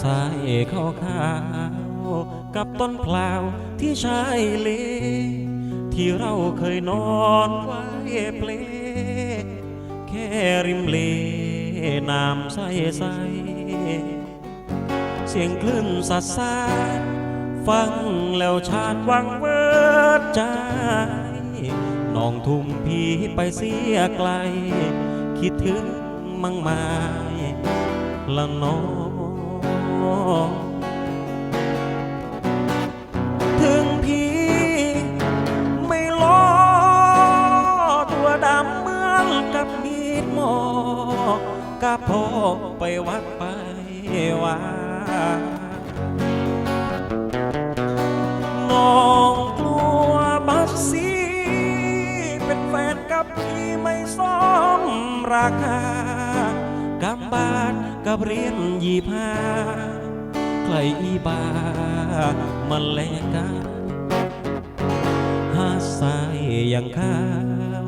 สายเข้าขาวกับต้นพลาวที่ชายเล ที่เราเคยนอนไว้เปล แค่ริมเลน้ำใสใสเสียงคลื่นสัดสาฟังแล้วชาดวังเวิดใจน้องทุ่มพีไปเสียไกล คิดถึงมั่งไม้ละน้อง ถึงพี่ไม่ล้อตัวดำเหมือนกับมีดหมอกกะพอไปวัดไปว่าน้องกลัวบัตรสีเป็นแฟนกับพี่ไม่สมราคา กำบานกับเรียนยี่ห้าใครอีบามันแลกกันหาสายอย่างข้า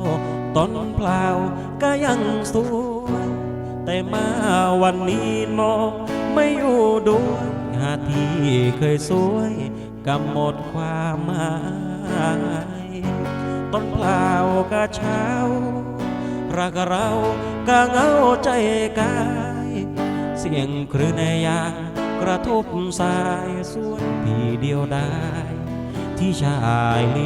วต้นเปล่าก็ยังสวยแต่มาวันนี้น้องไม่อยู่ด้วยหาที่เคยสวยกำหมดความหมายต้นเปล่าก็เช้า รักเราก็เหงาใจกาย เสียงครืนในยางกระทบสายส่วนพี่เดียวได้ที่ชายเล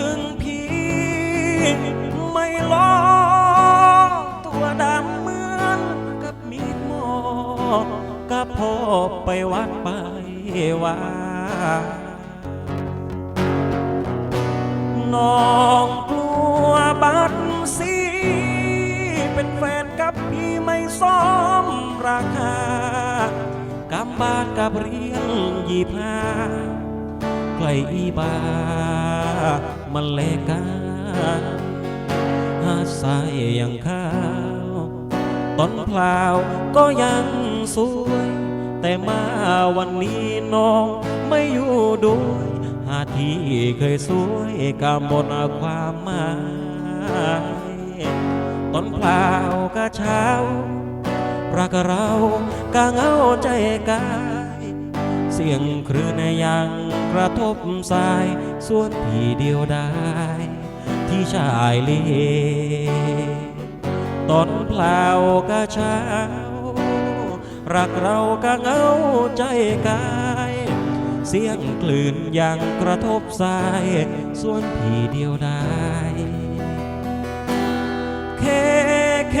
ถึงพี่ ไม่ล้อตัวดำเหมือนกับมีดหมอกก็พอไปวัดไปว่าน้องกลัวบัตรสีเป็นแฟนกับพี่ไม่สมราคากำบาดกับเรียนยี่ห้าใครอีบา มันเลกาหาสายอย่างข้าวต้นพลาวก็ยังสวย แต่มาวันนี้น้องไม่อยู่ด้วยหาที่เคยสวยก็หมดความหมายต้นพลาวก็เช้ารักเราก็เหงาใจกาย เสียงคลื่นยัง กระทบสายส่วนพี่เดียวได้ที่ชายเลต้นเปล่าก็เช้า รักเราก็เหงาใจกาย เสียงคลื่นยังกระทบสายส่วนพี่เดียวได้เคเค